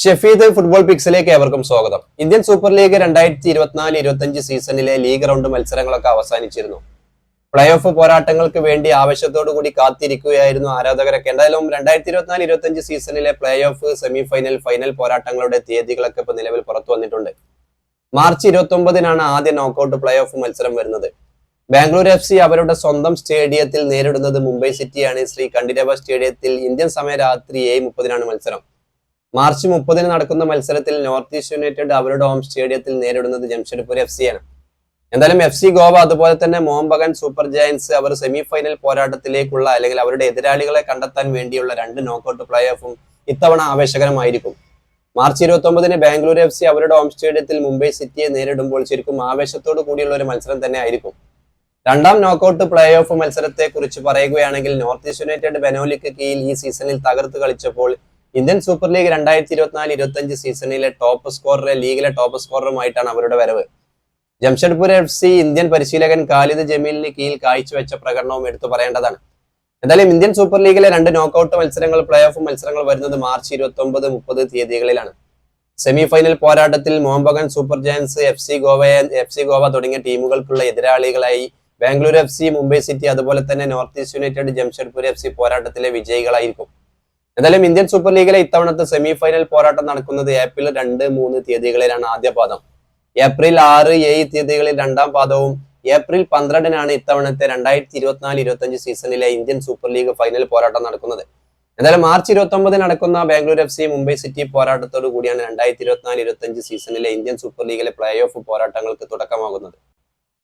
Shefeed football പിക്സിലേക്ക് ഏവർക്കും സ്വാഗതം. Indian super league രണ്ടായിരത്തി ഇരുപത്തിനാല് ഇരുപത്തഞ്ച് സീസണിലെ ലീഗ് റൗണ്ട് മത്സരങ്ങളൊക്കെ അവസാനിച്ചിരുന്നു. പ്ലേ ഓഫ് പോരാട്ടങ്ങൾക്ക് വേണ്ടി ആവശ്യത്തോടു കൂടി കാത്തിരിക്കുകയായിരുന്നു ആരാധകരൊക്കെ. എന്തായാലും രണ്ടായിരത്തി ഇരുപത്തിനാല് ഇരുപത്തഞ്ച് സീസണിലെ play off semi final final പോരാട്ടങ്ങളുടെ തീയതികളൊക്കെ ഇപ്പൊ നിലവിൽ പുറത്തു വന്നിട്ടുണ്ട്. മാർച്ച് ഇരുപത്തി ഒമ്പതിനാണ് ആദ്യ നോക്കൌട്ട് പ്ലേ ഓഫ് മത്സരം വരുന്നത്. ബാംഗ്ലൂർ എഫ് സി അവരുടെ സ്വന്തം സ്റ്റേഡിയത്തിൽ നേരിടുന്നത് മുംബൈ സിറ്റിയാണ്. ശ്രീ കണ്ഠിരവ സ്റ്റേഡിയത്തിൽ ഇന്ത്യൻ സമയം രാത്രി ഏഴ് മുപ്പതിനാണ് മത്സരം. മാർച്ച് മുപ്പതിന് നടക്കുന്ന മത്സരത്തിൽ നോർത്ത് ഈസ്റ്റ് യുണൈറ്റഡ് അവരുടെ ഹോം സ്റ്റേഡിയത്തിൽ നേരിടുന്നത് ജംഷഡ്പൂർ എഫ് ആണ്. എന്തായാലും എഫ് സി ഗോവ അതുപോലെ തന്നെ മോഹൻബഗൻ സൂപ്പർ ജയൻസ് അവർ സെമി ഫൈനൽ പോരാട്ടത്തിലേക്കുള്ള അല്ലെങ്കിൽ അവരുടെ എതിരാളികളെ കണ്ടെത്താൻ വേണ്ടിയുള്ള രണ്ട് നോക്കൌട്ട് പ്ലേ ഓഫും ഇത്തവണ ആവേശകരമായിരിക്കും. മാർച്ച് ഇരുപത്തി ഒമ്പതിന് ബാംഗ്ലൂർ എഫ് സി അവരുടെ ഹോം സ്റ്റേഡിയത്തിൽ മുംബൈ സിറ്റിയെ നേരിടുമ്പോൾ ശരിക്കും ആവേശത്തോടു കൂടിയുള്ള ഒരു മത്സരം തന്നെ ആയിരിക്കും രണ്ടാം നോക്കൌട്ട് പ്ലേ ഓഫ് മത്സരത്തെ കുറിച്ച് പറയുകയാണെങ്കിൽ നോർത്ത് ഈസ്റ്റ് യുണൈറ്റഡ് ബെനോലിക്ക് കീഴിൽ ഈ സീസണിൽ തകർത്ത് കളിച്ചപ്പോൾ ഇന്ത്യൻ സൂപ്പർ ലീഗ് രണ്ടായിരത്തി ഇരുപത്തിനാല് ഇരുപത്തഞ്ച് സീസണിലെ ടോപ്പ് സ്കോററെ ലീഗിലെ ടോപ്പ് സ്കോററുമായിട്ടാണ് അവരുടെ വരവ്. ജംഷഡ്പൂർ എഫ് സി ഇന്ത്യൻ പരിശീലകൻ കാലിദ് ജമീലിന് കീഴിൽ കാഴ്ചവെച്ച പ്രകടനവും എടുത്തു പറയേണ്ടതാണ്. എന്തായാലും ഇന്ത്യൻ സൂപ്പർ ലീഗിലെ രണ്ട് നോക്കൌട്ട് മത്സരങ്ങൾ പ്ലേ ഓഫ് മത്സരങ്ങൾ വരുന്നത് മാർച്ച് ഇരുപത്തി ഒമ്പത് മുപ്പത് തീയതികളിലാണ്. സെമി ഫൈനൽ പോരാട്ടത്തിൽ Mohun Bagan Super Giants F C ഗോവയെ എഫ് സി ഗോവ തുടങ്ങിയ ടീമുകൾക്കുള്ള എതിരാളികളായി Bangalore F C Mumbai City അതുപോലെ തന്നെ North East United Jamshedpur F C പോരാട്ടത്തിലെ വിജയികളായിരിക്കും. എന്തായാലും ഇന്ത്യൻ സൂപ്പർ ലീഗിലെ ഇത്തവണത്തെ സെമി ഫൈനൽ പോരാട്ടം നടക്കുന്നത് ഏപ്രിൽ രണ്ട് മൂന്ന് തീയതികളിലാണ് ആദ്യ പാദം. ഏപ്രിൽ ആറ് ഏഴ് തീയതികളിൽ രണ്ടാം പാദവും ഏപ്രിൽ പന്ത്രണ്ടിനാണ് ഇത്തവണത്തെ രണ്ടായിരത്തി ഇരുപത്തിനാല് ഇരുപത്തഞ്ച് സീസണിലെ ഇന്ത്യൻ സൂപ്പർ ലീഗ് ഫൈനൽ പോരാട്ടം നടക്കുന്നത്. എന്തായാലും മാർച്ച് ഇരുപത്തി ഒമ്പത് നടക്കുന്ന Bangalore F C Mumbai city പോരാട്ടത്തോടു കൂടിയാണ് രണ്ടായിരത്തി ഇരുപത്തിനാല് ഇരുപത്തഞ്ച് സീസണിലെ ഇന്ത്യൻ സൂപ്പർ ലീഗിലെ പ്ലേ ഓഫ് പോരാട്ടങ്ങൾക്ക് തുടക്കമാകുന്നത്.